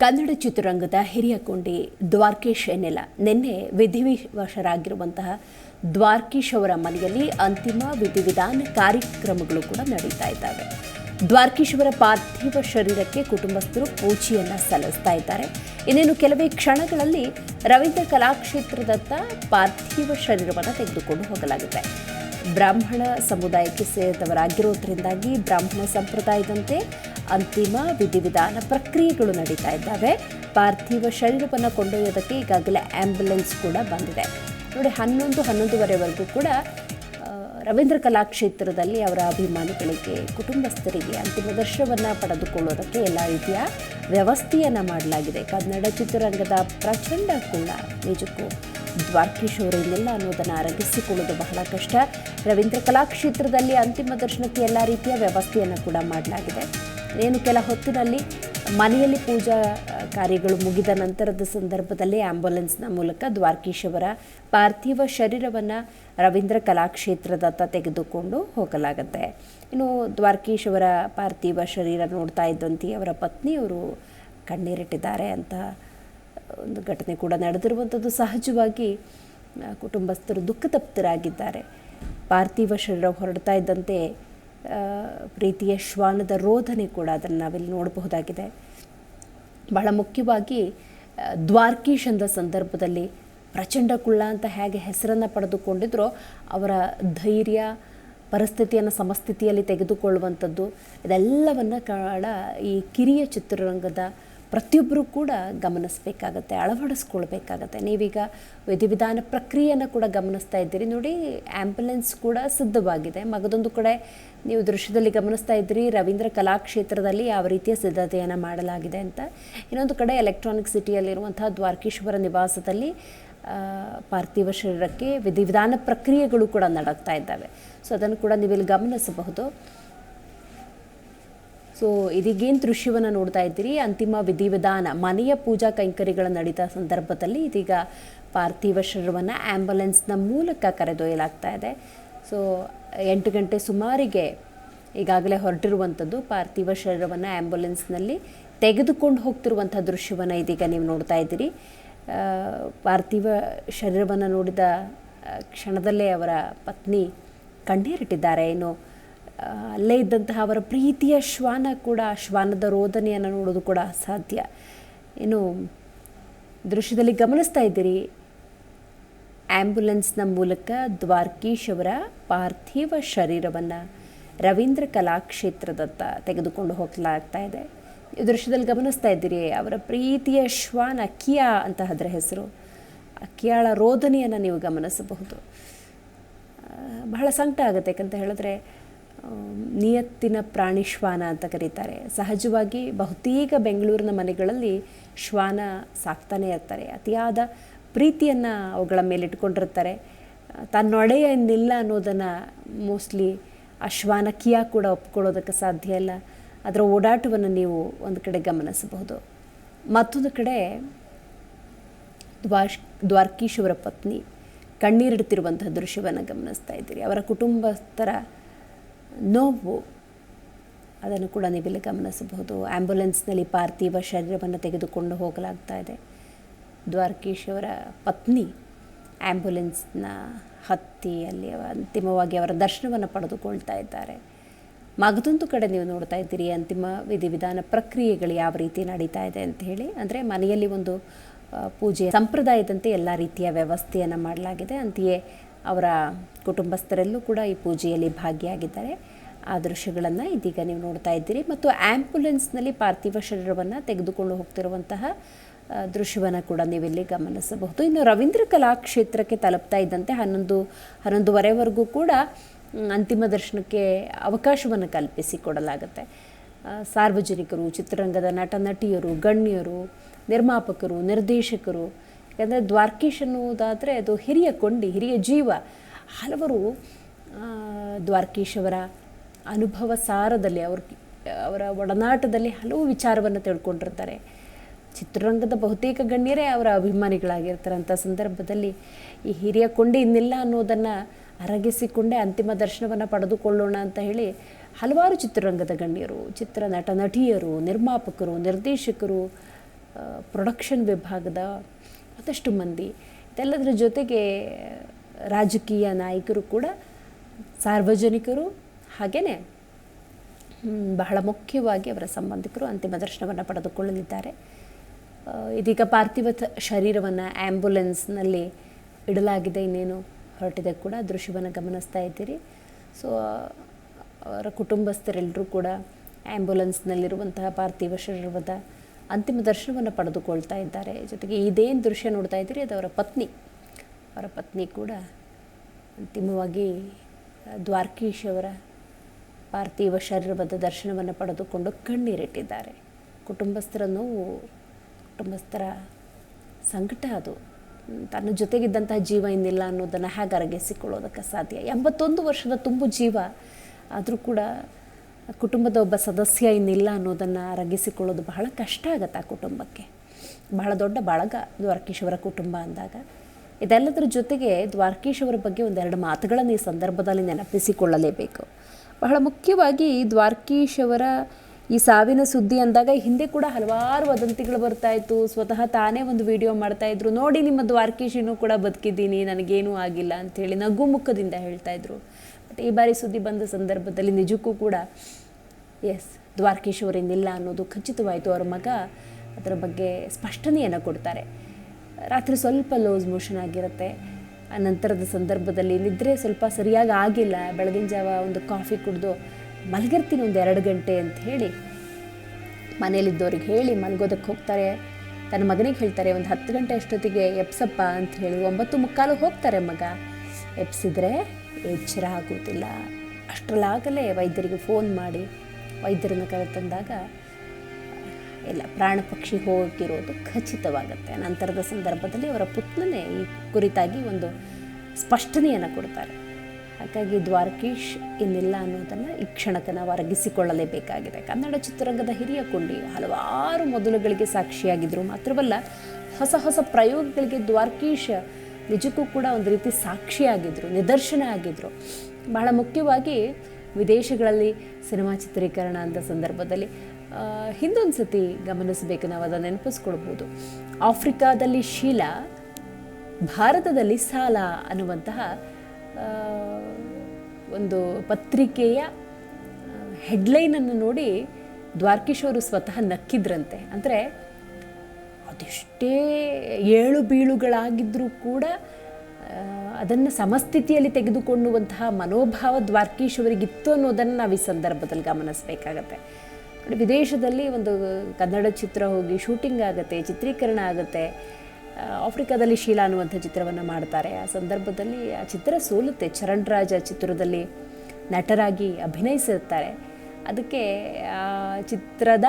ಕನ್ನಡ ಚಿತ್ರರಂಗದ ಹಿರಿಯ ಕೊಂಡಿ ದ್ವಾರ್ಕೇಶ್ ಎನ್ನೆಲ. ನಿನ್ನೆ ವಿಧಿವಿವಶರಾಗಿರುವಂತಹ ದ್ವಾರ್ಕೀಶ್ ಅವರ ಮನೆಯಲ್ಲಿ ಅಂತಿಮ ವಿಧಿವಿಧಾನ ಕಾರ್ಯಕ್ರಮಗಳು ಕೂಡ ನಡೀತಾ ಇದ್ದಾವೆ. ದ್ವಾರ್ಕೀಶ್ ಅವರ ಪಾರ್ಥಿವ ಶರೀರಕ್ಕೆ ಕುಟುಂಬಸ್ಥರು ಪೂಜೆಯನ್ನ ಸಲ್ಲಿಸ್ತಾ ಇದ್ದಾರೆ. ಇನ್ನೇನು ಕೆಲವೇ ಕ್ಷಣಗಳಲ್ಲಿ ರವೀಂದ್ರ ಕಲಾಕ್ಷೇತ್ರದತ್ತ ಪಾರ್ಥಿವ ಶರೀರವನ್ನು ತೆಗೆದುಕೊಂಡು ಹೋಗಲಾಗಿದೆ ಬ್ರಾಹ್ಮಣ ಸಮುದಾಯಕ್ಕೆ ಸೇರಿದವರಾಗಿರೋದ್ರಿಂದಾಗಿ ಬ್ರಾಹ್ಮಣ ಸಂಪ್ರದಾಯದಂತೆ ಅಂತಿಮ ವಿಧಿವಿಧಾನ ಪ್ರಕ್ರಿಯೆಗಳು ನಡೀತಾ ಇದ್ದಾವೆ. ಪಾರ್ಥಿವ ಶರೀರವನ್ನು ಕೊಂಡೊಯ್ಯೋದಕ್ಕೆ ಈಗಾಗಲೇ ಆ್ಯಂಬುಲೆನ್ಸ್ ಕೂಡ ಬಂದಿದೆ. ನೋಡಿ, ಹನ್ನೊಂದು, ಹನ್ನೊಂದುವರೆವರೆಗೂ ಕೂಡ ರವೀಂದ್ರ ಕಲಾಕ್ಷೇತ್ರದಲ್ಲಿ ಅವರ ಅಭಿಮಾನಿಗಳಿಗೆ, ಕುಟುಂಬಸ್ಥರಿಗೆ ಅಂತಿಮ ದರ್ಶನವನ್ನು ಪಡೆದುಕೊಳ್ಳೋದಕ್ಕೆ ಎಲ್ಲ ರೀತಿಯ ವ್ಯವಸ್ಥೆಯನ್ನು ಮಾಡಲಾಗಿದೆ. ಕನ್ನಡ ಚಿತ್ರರಂಗದ ಪ್ರಚಂಡ ಕೂಡ ನಿಜಕ್ಕೂ ದ್ವಾರ್ಕೀಶ್ ಅವರು ಇನ್ನೆಲ್ಲ ಅನ್ನೋದನ್ನು ಅರಗಿಸಿಕೊಳ್ಳೋದು ಬಹಳ ಕಷ್ಟ. ರವೀಂದ್ರ ಕಲಾಕ್ಷೇತ್ರದಲ್ಲಿ ಅಂತಿಮ ದರ್ಶನಕ್ಕೆ ಎಲ್ಲ ರೀತಿಯ ವ್ಯವಸ್ಥೆಯನ್ನು ಕೂಡ ಮಾಡಲಾಗಿದೆ. ಏನು ಕೆಲ ಹೊತ್ತಿನಲ್ಲಿ ಮನೆಯಲ್ಲಿ ಪೂಜಾ ಕಾರ್ಯಗಳು ಮುಗಿದ ನಂತರದ ಸಂದರ್ಭದಲ್ಲಿ ಆಂಬ್ಯುಲೆನ್ಸ್ನ ಮೂಲಕ ದ್ವಾರಕೀಶ್ ಅವರ ಪಾರ್ಥಿವ ಶರೀರವನ್ನು ರವೀಂದ್ರ ಕಲಾಕ್ಷೇತ್ರದತ್ತ ತೆಗೆದುಕೊಂಡು ಹೋಗಲಾಗುತ್ತೆ. ಇನ್ನು ದ್ವಾರಕೀಶವರ ಅವರ ಪಾರ್ಥಿವ ಶರೀರ ನೋಡ್ತಾ ಇದ್ದಂತೆ ಅವರ ಪತ್ನಿಯವರು ಕಣ್ಣೀರಿಟ್ಟಿದ್ದಾರೆ ಅಂತ ಒಂದು ಘಟನೆ ಕೂಡ ನಡೆದಿರುವಂಥದ್ದು ಸಹಜವಾಗಿ ಕುಟುಂಬಸ್ಥರು ಕುಟುಂಬಸ್ಥರು ದುಃಖತಪ್ತರಾಗಿದ್ದಾರೆ. ಪಾರ್ಥಿವ ಶರೀರ ಹೊರಡ್ತಾ ಇದ್ದಂತೆ ಪ್ರೀತಿಯ ಶ್ವಾನದ ರೋಧನೆ ಕೂಡ ಅದನ್ನು ನಾವಿಲ್ಲಿ ನೋಡಬಹುದಾಗಿದೆ. ಬಹಳ ಮುಖ್ಯವಾಗಿ ದ್ವಾರ್ಕೀಶನದ ದ್ವಾರ್ಕೀಶ್ ಸಂದರ್ಭದಲ್ಲಿ ಪ್ರಚಂಡ ಕುಳ್ಳ ಅಂತ ಹೇಗೆ ಹೆಸರನ್ನು ಪಡೆದುಕೊಂಡಿದ್ರೋ, ಅವರ ಧೈರ್ಯ, ಪರಿಸ್ಥಿತಿಯನ್ನು ಸಮಸ್ಥಿತಿಯಲ್ಲಿ ತೆಗೆದುಕೊಳ್ಳುವಂಥದ್ದು, ಇದೆಲ್ಲವನ್ನು ಕಾಳ ಈ ಕಿರಿಯ ಚಿತ್ರರಂಗದ ಪ್ರತಿಯೊಬ್ಬರೂ ಕೂಡ ಗಮನಿಸಬೇಕಾಗತ್ತೆ, ಅಳವಡಿಸ್ಕೊಳ್ಬೇಕಾಗತ್ತೆ. ನೀವೀಗ ವಿಧಿವಿಧಾನ ಪ್ರಕ್ರಿಯೆಯನ್ನು ಕೂಡ ಗಮನಿಸ್ತಾ ಇದ್ದೀರಿ. ನೋಡಿ ಆ್ಯಂಬುಲೆನ್ಸ್ ಕೂಡ ಸಿದ್ಧವಾಗಿದೆ. ಮಗದೊಂದು ಕಡೆ ನೀವು ದೃಶ್ಯದಲ್ಲಿ ಗಮನಿಸ್ತಾ ಇದ್ದೀರಿ, ರವೀಂದ್ರ ಕಲಾಕ್ಷೇತ್ರದಲ್ಲಿ ಯಾವ ರೀತಿಯ ಸಿದ್ಧತೆಯನ್ನು ಮಾಡಲಾಗಿದೆ ಅಂತ. ಇನ್ನೊಂದು ಕಡೆ ಎಲೆಕ್ಟ್ರಾನಿಕ್ ಸಿಟಿಯಲ್ಲಿರುವಂಥ ದ್ವಾರಕೀಶ್ವರ ನಿವಾಸದಲ್ಲಿ ಪಾರ್ಥಿವ ಶರೀರಕ್ಕೆ ವಿಧಿವಿಧಾನ ಪ್ರಕ್ರಿಯೆಗಳು ಕೂಡ ನಡಗ್ತಾ ಇದ್ದಾವೆ. ಸೊ, ಅದನ್ನು ಕೂಡ ನೀವಿಲ್ಲಿ ಗಮನಿಸಬಹುದು. ಸೊ ಇದೀಗೇನು ದೃಶ್ಯವನ್ನು ನೋಡ್ತಾ ಇದ್ದೀರಿ. ಅಂತಿಮ ವಿಧಿವಿಧಾನ ಮನೆಯ ಪೂಜಾ ಕೈಂಕರ್ಯಗಳ ನಡೀತ ಸಂದರ್ಭದಲ್ಲಿ ಇದೀಗ ಪಾರ್ಥಿವ ಶರೀರವನ್ನು ಆ್ಯಂಬುಲೆನ್ಸ್ನ ಮೂಲಕ ಕರೆದೊಯ್ಯಲಾಗ್ತಾ ಇದೆ. ಸೊ ಎಂಟು ಗಂಟೆ ಸುಮಾರಿಗೆ ಈಗಾಗಲೇ ಹೊರಟಿರುವಂಥದ್ದು ಪಾರ್ಥಿವ ಶರೀರವನ್ನು ಆ್ಯಂಬುಲೆನ್ಸ್ನಲ್ಲಿ ತೆಗೆದುಕೊಂಡು ಹೋಗ್ತಿರುವಂಥ ದೃಶ್ಯವನ್ನು ಇದೀಗ ನೀವು ನೋಡ್ತಾ ಇದ್ದೀರಿ. ಪಾರ್ಥಿವ ಶರೀರವನ್ನು ನೋಡಿದ ಕ್ಷಣದಲ್ಲೇ ಅವರ ಪತ್ನಿ ಕಣ್ಣೀರಿಟ್ಟಿದ್ದಾರೆ. ಆ, ಅಲ್ಲೇ ಇದ್ದಂತಹ ಅವರ ಪ್ರೀತಿಯ ಶ್ವಾನ ಕೂಡ, ಶ್ವಾನದ ರೋದನೆಯನ್ನು ನೋಡೋದು ಕೂಡ ಅಸಾಧ್ಯ. ಏನು, ದೃಶ್ಯದಲ್ಲಿ ಗಮನಿಸ್ತಾ ಇದ್ದೀರಿ ಆ್ಯಂಬುಲೆನ್ಸ್ನ ಮೂಲಕ ದ್ವಾರ್ಕೀಶ್ ಅವರ ಪಾರ್ಥಿವ ಶರೀರವನ್ನು ರವೀಂದ್ರ ಕಲಾಕ್ಷೇತ್ರದತ್ತ ತೆಗೆದುಕೊಂಡು ಹೋಗ್ಲಾಗ್ತಾ ಇದೆ. ಈ ದೃಶ್ಯದಲ್ಲಿ ಗಮನಿಸ್ತಾ ಇದ್ದೀರಿ, ಅವರ ಪ್ರೀತಿಯ ಶ್ವಾನ ಕಿಯಾ ಅಂತ ಅದರ ಹೆಸರು. ಅಕ್ಕಿಯಾಳ ಕಿಯಾಳ ರೋದನೆಯನ್ನು ನೀವು ಗಮನಿಸಬಹುದು. ಬಹಳ ಸಂಕಟ ಆಗುತ್ತೆ ಯಾಕಂತ ಹೇಳಿದ್ರೆ ನಿಯತ್ತಿನ ಪ್ರಾಣಿ ಶ್ವಾನ ಅಂತ ಕರೀತಾರೆ. ಸಹಜವಾಗಿ ಬಹುತೇಕ ಬೆಂಗಳೂರಿನ ಮನೆಗಳಲ್ಲಿ ಶ್ವಾನ ಸಾಕ್ತಾನೆ ಇರ್ತಾರೆ. ಅತಿಯಾದ ಪ್ರೀತಿಯನ್ನು ಅವುಗಳ ಮೇಲೆ ಇಟ್ಕೊಂಡಿರ್ತಾರೆ. ತನ್ನೊಡೆಯ ತನ್ನೊಡೆಯನ್ನಿಲ್ಲ ಅನ್ನೋದನ್ನು ಮೋಸ್ಟ್ಲಿ ಆ ಶ್ವಾನ ಕಿಯಾ ಕೂಡ ಒಪ್ಕೊಳ್ಳೋದಕ್ಕೆ ಸಾಧ್ಯ ಇಲ್ಲ. ಅದರ ಓಡಾಟವನ್ನು ನೀವು ಒಂದು ಕಡೆ ಗಮನಿಸಬಹುದು. ಮತ್ತೊಂದು ಕಡೆ ದ್ವಾಶ್ ದ್ವಾರ್ಕೀಶ್ ಅವರ ಪತ್ನಿ ಕಣ್ಣೀರಿಡ್ತಿರುವಂಥ ದೃಶ್ಯವನ್ನು ಗಮನಿಸ್ತಾ ಇದ್ದೀರಿ. ಅವರ ಕುಟುಂಬಸ್ಥರ ನೋವು. ಅದನ್ನು ಕೂಡ ನೀವಿಲ್ಲಿ ಗಮನಿಸಬಹುದು. ಆ್ಯಂಬುಲೆನ್ಸ್ನಲ್ಲಿ ಪಾರ್ಥಿವ ಶರೀರವನ್ನು ತೆಗೆದುಕೊಂಡು ಹೋಗಲಾಗ್ತಾ ಇದೆ. ದ್ವಾರಕೀಶ್ ಪತ್ನಿ ಆ್ಯಂಬುಲೆನ್ಸ್ನ ಹತ್ತಿ ಅಲ್ಲಿ ಅಂತಿಮವಾಗಿ ಅವರ ದರ್ಶನವನ್ನು ಪಡೆದುಕೊಳ್ತಾ ಇದ್ದಾರೆ. ಮಗದೊಂದು ಕಡೆ ನೀವು ನೋಡ್ತಾ ಇದ್ದೀರಿ, ಅಂತಿಮ ವಿಧಿವಿಧಾನ ಪ್ರಕ್ರಿಯೆಗಳು ಯಾವ ರೀತಿ ನಡೀತಾ ಇದೆ ಅಂತ ಹೇಳಿ. ಅಂದರೆ ಮನೆಯಲ್ಲಿ ಒಂದು ಪೂಜೆ ಸಂಪ್ರದಾಯದಂತೆ ಎಲ್ಲ ರೀತಿಯ ವ್ಯವಸ್ಥೆಯನ್ನು ಮಾಡಲಾಗಿದೆ. ಅಂತೆಯೇ ಅವರ ಕುಟುಂಬಸ್ಥರೆಲ್ಲೂ ಕೂಡ ಈ ಪೂಜೆಯಲ್ಲಿ ಭಾಗಿಯಾಗಿದ್ದಾರೆ. ಆ ದೃಶ್ಯಗಳನ್ನು ಇದೀಗ ನೀವು ನೋಡ್ತಾ ಇದ್ದೀರಿ. ಮತ್ತು ಆ್ಯಂಬುಲೆನ್ಸ್ನಲ್ಲಿ ಪಾರ್ಥಿವ ಶರೀರವನ್ನು ತೆಗೆದುಕೊಂಡು ಹೋಗ್ತಿರುವಂತಹ ದೃಶ್ಯವನ್ನು ಕೂಡ ನೀವಿಲ್ಲಿ ಗಮನಿಸಬಹುದು. ಇನ್ನು ರವೀಂದ್ರ ಕಲಾಕ್ಷೇತ್ರಕ್ಕೆ ತಲುಪ್ತಾ ಇದ್ದಂತೆ ಹನ್ನೊಂದು, ಹನ್ನೊಂದುವರೆವರೆಗೂ ಕೂಡ ಅಂತಿಮ ದರ್ಶನಕ್ಕೆ ಅವಕಾಶವನ್ನು ಕಲ್ಪಿಸಿ ಕೊಡಲಾಗುತ್ತೆ. ಸಾರ್ವಜನಿಕರು, ಚಿತ್ರರಂಗದ ನಟ, ನಟಿಯರು, ಗಣ್ಯರು, ನಿರ್ಮಾಪಕರು, ನಿರ್ದೇಶಕರು ಯಾಕಂದರೆ ದ್ವಾರ್ಕೀಶ್ ಅನ್ನುವುದಾದರೆ ಅದು ಹಿರಿಯ ಕೊಂಡಿ, ಹಿರಿಯ ಜೀವ. ಹಲವರು ದ್ವಾರಕೀಶ್ ಅವರ ಅನುಭವ ಸಾರದಲ್ಲಿ, ಅವ್ರ, ಅವರ ಒಡನಾಟದಲ್ಲಿ ಹಲವು ವಿಚಾರವನ್ನು ತಿಳ್ಕೊಂಡಿರ್ತಾರೆ. ಚಿತ್ರರಂಗದ ಬಹುತೇಕ ಗಣ್ಯರೇ ಅವರ ಅಭಿಮಾನಿಗಳಾಗಿರ್ತಾರೆ. ಅಂಥ ಸಂದರ್ಭದಲ್ಲಿ ಈ ಹಿರಿಯ ಕೊಂಡಿ ಇನ್ನಿಲ್ಲ ಅನ್ನೋದನ್ನು ಅರಗಿಸಿಕೊಂಡೇ ಅಂತಿಮ ದರ್ಶನವನ್ನು ಪಡೆದುಕೊಳ್ಳೋಣ ಅಂತ ಹೇಳಿ ಹಲವಾರು ಚಿತ್ರರಂಗದ ಗಣ್ಯರು, ಚಿತ್ರ ನಟ, ನಟಿಯರು, ನಿರ್ಮಾಪಕರು, ನಿರ್ದೇಶಕರು ಪ್ರೊಡಕ್ಷನ್ ವಿಭಾಗದ ಮತ್ತಷ್ಟು ಮಂದಿ. ಇದೆಲ್ಲದರ ಜೊತೆಗೆ ರಾಜಕೀಯ ನಾಯಕರು ಕೂಡ ಸಾರ್ವಜನಿಕರು ಹಾಗೆಯೇ ಬಹಳ ಮುಖ್ಯವಾಗಿ ಅವರ ಸಂಬಂಧಿಕರು ಅಂತಿಮ ದರ್ಶನವನ್ನು ಪಡೆದುಕೊಳ್ಳಲಿದ್ದಾರೆ. ಇದೀಗ ಪಾರ್ಥಿವ ಶರೀರವನ್ನು ಆ್ಯಂಬುಲೆನ್ಸ್ನಲ್ಲಿ ಇಡಲಾಗಿದೆ. ಇನ್ನೇನು ಹೊರಟಿದೆ ಕೂಡ ದೃಶ್ಯವನ್ನು ಗಮನಿಸ್ತಾ ಇದ್ದೀರಿ. ಸೊ, ಅವರ ಕುಟುಂಬಸ್ಥರೆಲ್ಲರೂ ಕೂಡ ಆ್ಯಂಬುಲೆನ್ಸ್ನಲ್ಲಿರುವಂತಹ ಪಾರ್ಥಿವ ಶರೀರದ ಅಂತಿಮ ದರ್ಶನವನ್ನು ಪಡೆದುಕೊಳ್ತಾ ಇದ್ದಾರೆ. ಜೊತೆಗೆ ಇದೇನು ದೃಶ್ಯ ನೋಡ್ತಾ ಇದ್ದೀರಿ? ಅದು ಅವರ ಪತ್ನಿ. ಅವರ ಪತ್ನಿ ಕೂಡ ಅಂತಿಮವಾಗಿ ದ್ವಾರಕೀಶ್ ಅವರ ಪಾರ್ಥಿವ ಶರೀರದ ದರ್ಶನವನ್ನು ಪಡೆದುಕೊಂಡು ಕಣ್ಣೀರಿಟ್ಟಿದ್ದಾರೆ. ಕುಟುಂಬಸ್ಥರ ನೋವು, ಕುಟುಂಬಸ್ಥರ ಸಂಕಟ ಅದು. ತನ್ನ ಜೊತೆಗಿದ್ದಂತಹ ಜೀವ ಇನ್ನಿಲ್ಲ ಅನ್ನೋದನ್ನು ಹೇಗೆ ಅರಗಿಸಿಕೊಳ್ಳೋದಕ್ಕೆ ಸಾಧ್ಯ? ಎಂಬತ್ತೊಂದು ವರ್ಷದ ತುಂಬು ಜೀವ ಆದರೂ ಕೂಡ ಕುಟುಂಬದ ಒಬ್ಬ ಸದಸ್ಯ ಇನ್ನಿಲ್ಲ ಅನ್ನೋದನ್ನು ಅರಗಿಸಿಕೊಳ್ಳೋದು ಬಹಳ ಕಷ್ಟ ಆಗತ್ತೆ ಆ ಕುಟುಂಬಕ್ಕೆ. ಬಹಳ ದೊಡ್ಡ ಬಳಗ ದ್ವಾರಕೀಶವರ ಕುಟುಂಬ ಅಂದಾಗ. ಇದೆಲ್ಲದರ ಜೊತೆಗೆ ದ್ವಾರಕೀಶವರ ಬಗ್ಗೆ ಒಂದೆರಡು ಮಾತುಗಳನ್ನು ಈ ಸಂದರ್ಭದಲ್ಲಿ ನೆನಪಿಸಿಕೊಳ್ಳಲೇಬೇಕು. ಬಹಳ ಮುಖ್ಯವಾಗಿ ದ್ವಾರಕೀಶವರ ಈ ಸಾವಿನ ಸುದ್ದಿ ಅಂದಾಗ ಹಿಂದೆ ಕೂಡ ಹಲವಾರು ವದಂತಿಗಳು ಬರ್ತಾ ಇತ್ತು. ಸ್ವತಃ ತಾನೇ ಒಂದು ವಿಡಿಯೋ ಮಾಡ್ತಾ ಇದ್ರು. ನೋಡಿ ನಿಮ್ಮ ದ್ವಾರಕೀಶಿನೂ ಕೂಡ ಬದುಕಿದ್ದೀನಿ, ನನಗೇನೂ ಆಗಿಲ್ಲ ಅಂಥೇಳಿ ನಗುಮುಖದಿಂದ ಹೇಳ್ತಾ ಇದ್ರು. ಬಟ್ ಈ ಬಾರಿ ಸುದ್ದಿ ಬಂದ ಸಂದರ್ಭದಲ್ಲಿ ನಿಜಕ್ಕೂ ಕೂಡ ಎಸ್ ದ್ವಾರಕೀಶ್ ಇಲ್ಲ ಅನ್ನೋದು ಖಚಿತವಾಯಿತು. ಅವರ ಮಗ ಅದರ ಬಗ್ಗೆ ಸ್ಪಷ್ಟನೆಯನ್ನು ಕೊಡ್ತಾರೆ. ರಾತ್ರಿ ಸ್ವಲ್ಪ ಲೋಸ್ ಮೋಷನ್ ಆಗಿರುತ್ತೆ. ಆ ನಂತರದ ಸಂದರ್ಭದಲ್ಲಿ ನಿದ್ರೆ ಸ್ವಲ್ಪ ಸರಿಯಾಗಿ ಆಗಿಲ್ಲ. ಬೆಳಗಿನ ಜಾವ ಒಂದು ಕಾಫಿ ಕುಡಿದು ಮಲಗಿರ್ತೀನಿ ಒಂದು ಎರಡು ಗಂಟೆ ಅಂತ ಹೇಳಿ ಮನೇಲಿದ್ದವ್ರಿಗೆ ಹೇಳಿ ಮಲಗೋದಕ್ಕೆ ಹೋಗ್ತಾರೆ. ತನ್ನ ಮಗನಿಗೆ ಹೇಳ್ತಾರೆ, ಒಂದು ಹತ್ತು ಗಂಟೆ ಅಷ್ಟೊತ್ತಿಗೆ ಎಪ್ಸಪ್ಪ ಅಂತ ಹೇಳಿ ಒಂಬತ್ತು ಮುಕ್ಕಾಲು ಹೋಗ್ತಾರೆ ಮಗ. ಎಪ್ಸಿದ್ರೆ ಎಚ್ಚರ ಆಗೋದಿಲ್ಲ. ಅಷ್ಟರಲ್ಲಾಗಲೇ ವೈದ್ಯರಿಗೆ ಫೋನ್ ಮಾಡಿ, ವೈದ್ಯರನ್ನು ಕರೆತಂದಾಗ ಎಲ್ಲ ಪ್ರಾಣ ಪಕ್ಷಿ ಹೋಗಿರೋದು ಖಚಿತವಾಗುತ್ತೆ. ನಂತರದ ಸಂದರ್ಭದಲ್ಲಿ ಅವರ ಪುತ್ರನೇ ಈ ಕುರಿತಾಗಿ ಒಂದು ಸ್ಪಷ್ಟನೆಯನ್ನು ಕೊಡ್ತಾರೆ. ಹಾಗಾಗಿ ದ್ವಾರಕೀಶ್ ಇನ್ನಿಲ್ಲ ಅನ್ನೋದನ್ನು ಈ ಕ್ಷಣಕ್ಕೆ ನಾವು ಅರಗಿಸಿಕೊಳ್ಳಲೇಬೇಕಾಗಿದೆ ಕನ್ನಡ ಚಿತ್ರರಂಗದ ಹಿರಿಯ ಕುಂಡಿ ಹಲವಾರು ಮೊದಲುಗಳಿಗೆ ಸಾಕ್ಷಿಯಾಗಿದ್ದರು ಮಾತ್ರವಲ್ಲ, ಹೊಸ ಹೊಸ ಪ್ರಯೋಗಗಳಿಗೆ ದ್ವಾರಕೀಶ್ ನಿಜಕ್ಕೂ ಕೂಡ ಒಂದು ರೀತಿ ಸಾಕ್ಷಿಯಾಗಿದ್ದರು ನಿದರ್ಶನ ಆಗಿದ್ದರು ಬಹಳ ಮುಖ್ಯವಾಗಿ ವಿದೇಶಗಳಲ್ಲಿ ಸಿನಿಮಾ ಚಿತ್ರೀಕರಣ ಅಂತ ಸಂದರ್ಭದಲ್ಲಿ ಹಿಂದೊಂದು ಸತಿ ಗಮನಿಸಬೇಕು, ನಾವು ಅದನ್ನು ನೆನಪಿಸ್ಕೊಳ್ಬೋದು. ಆಫ್ರಿಕಾದಲ್ಲಿ ಶೀಲಾ, ಭಾರತದಲ್ಲಿ ಸಾಲ ಅನ್ನುವಂತಹ ಒಂದು ಪತ್ರಿಕೆಯ ಹೆಡ್ಲೈನನ್ನು ನೋಡಿ ದ್ವಾರ್ಕಿಶೋರು ಸ್ವತಃ ನಕ್ಕಿದ್ರಂತೆ. ಅಂದರೆ ಅದೆಷ್ಟೇ ಏಳು ಬೀಳುಗಳಾಗಿದ್ದರೂ ಕೂಡ ಅದನ್ನು ಸಮಸ್ಥಿತಿಯಲ್ಲಿ ತೆಗೆದುಕೊಳ್ಳುವಂತಹ ಮನೋಭಾವ ದ್ವಾರ್ಕೀಶವರಿಗಿತ್ತು ಅನ್ನೋದನ್ನು ನಾವು ಈ ಸಂದರ್ಭದಲ್ಲಿ ಗಮನಿಸಬೇಕಾಗತ್ತೆ. ವಿದೇಶದಲ್ಲಿ ಒಂದು ಕನ್ನಡ ಚಿತ್ರ ಹೋಗಿ ಶೂಟಿಂಗ್ ಆಗುತ್ತೆ, ಚಿತ್ರೀಕರಣ ಆಗುತ್ತೆ ಆಫ್ರಿಕಾದಲ್ಲಿ ಶೀಲಾ ಅನ್ನುವಂಥ ಚಿತ್ರವನ್ನು ಮಾಡ್ತಾರೆ. ಆ ಸಂದರ್ಭದಲ್ಲಿ ಆ ಚಿತ್ರ ಸೋಲುತ್ತೆ. ಚರಣ್ ರಾಜ್ ಚಿತ್ರದಲ್ಲಿ ನಟರಾಗಿ ಅಭಿನಯಿಸಿರ್ತಾರೆ. ಅದಕ್ಕೆ ಆ ಚಿತ್ರದ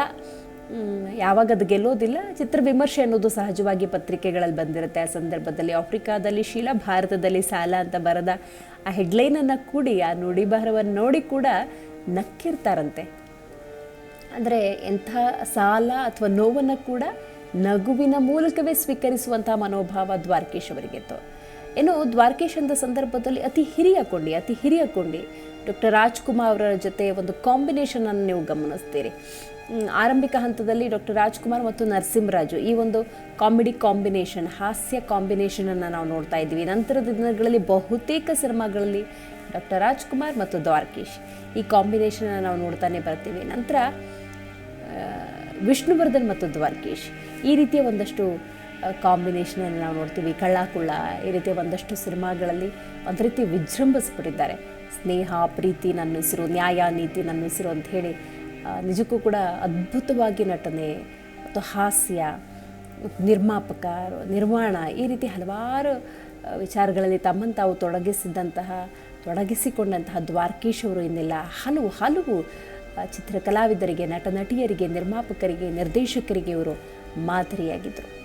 ಯಾವಾಗ ಅದು ಗೆಲ್ಲೋದಿಲ್ಲ, ಚಿತ್ರ ವಿಮರ್ಶೆ ಅನ್ನೋದು ಸಹಜವಾಗಿ ಪತ್ರಿಕೆಗಳಲ್ಲಿ ಬಂದಿರುತ್ತೆ. ಆ ಸಂದರ್ಭದಲ್ಲಿ ಆಫ್ರಿಕಾದಲ್ಲಿ, ಶೀಲಾ ಭಾರತದಲ್ಲಿ ಸಾಲ ಅಂತ ಬರದ ಆ ಹೆಡ್ಲೈನನ್ನು ಕೂಡಿ, ಆ ನುಡಿಬರಹವನ್ನು ನೋಡಿ ಕೂಡ ನಕ್ಕಿರ್ತಾರಂತೆ. ಅಂದರೆ ಎಂಥ ಸಾಲ ಅಥವಾ ನೋವನ್ನು ಕೂಡ ನಗುವಿನ ಮೂಲಕವೇ ಸ್ವೀಕರಿಸುವಂಥ ಮನೋಭಾವ ದ್ವಾರಕೀಶ್ ಅವರಿಗಿತ್ತು. ಏನು ದ್ವಾರಕೇಶ್ ಅಂದ ಸಂದರ್ಭದಲ್ಲಿ ಅತಿ ಹಿರಿಯ ಕೊಂಡಿ, ಅತಿ ಹಿರಿಯ ಕೊಂಡಿ ಡಾಕ್ಟರ್ ರಾಜ್ಕುಮಾರ್ ಅವರ ಜೊತೆ ಒಂದು ಕಾಂಬಿನೇಷನನ್ನು ನೀವು ಗಮನಿಸ್ತೀರಿ. ಆರಂಭಿಕ ಹಂತದಲ್ಲಿ ಡಾಕ್ಟರ್ ರಾಜ್ಕುಮಾರ್ ಮತ್ತು ನರಸಿಂಹರಾಜು ಈ ಒಂದು ಕಾಮಿಡಿ ಕಾಂಬಿನೇಷನ್, ಹಾಸ್ಯ ಕಾಂಬಿನೇಷನನ್ನು ನಾವು ನೋಡ್ತಾ ಇದ್ದೀವಿ. ನಂತರದ ದಿನಗಳಲ್ಲಿ ಬಹುತೇಕ ಸಿನಿಮಾಗಳಲ್ಲಿ ಡಾಕ್ಟರ್ ರಾಜ್ಕುಮಾರ್ ಮತ್ತು ದ್ವಾರಕೀಶ್ ಈ ಕಾಂಬಿನೇಷನನ್ನು ನಾವು ನೋಡ್ತಾನೆ ಬರ್ತೀವಿ. ನಂತರ ವಿಷ್ಣುವರ್ಧನ್ ಮತ್ತು ದ್ವಾರಕೀಶ್ ಈ ರೀತಿಯ ಒಂದಷ್ಟು ಕಾಂಬಿನೇಷನನ್ನು ನಾವು ನೋಡ್ತೀವಿ. ಕಳ್ಳಾಕುಳ್ಳ ಈ ರೀತಿಯ ಒಂದಷ್ಟು ಸಿನಿಮಾಗಳಲ್ಲಿ ಒಂದು ರೀತಿ ವಿಜೃಂಭಿಸ್ಬಿಟ್ಟಿದ್ದಾರೆ. ಸ್ನೇಹ, ಪ್ರೀತಿ ನನ್ನ ಹೆಸರು ನ್ಯಾಯ, ನೀತಿ ನನ್ನ ಹೆಸರು ಅಂತ ಹೇಳಿ ನಿಜಕ್ಕೂ ಕೂಡ ಅದ್ಭುತವಾಗಿ ನಟನೆ, ಮತ್ತು ಹಾಸ್ಯ, ನಿರ್ಮಾಪಕ, ನಿರ್ಮಾಣ, ಈ ರೀತಿ ಹಲವಾರು ವಿಚಾರಗಳಲ್ಲಿ ತಮ್ಮನ್ನು ತಾವು ತೊಡಗಿಸಿದ್ದಂತಹ ತೊಡಗಿಸಿಕೊಂಡಂತಹ ದ್ವಾರಕೀಶ್ ಅವರು ಇನ್ನೆಲ್ಲ. ಹಲವು ಹಲವು ಚಿತ್ರಕಲಾವಿದರಿಗೆ ನಟ ನಟಿಯರಿಗೆ ನಿರ್ಮಾಪಕರಿಗೆ, ನಿರ್ದೇಶಕರಿಗೆ ಇವರು ಮಾದರಿಯಾಗಿದ್ದರು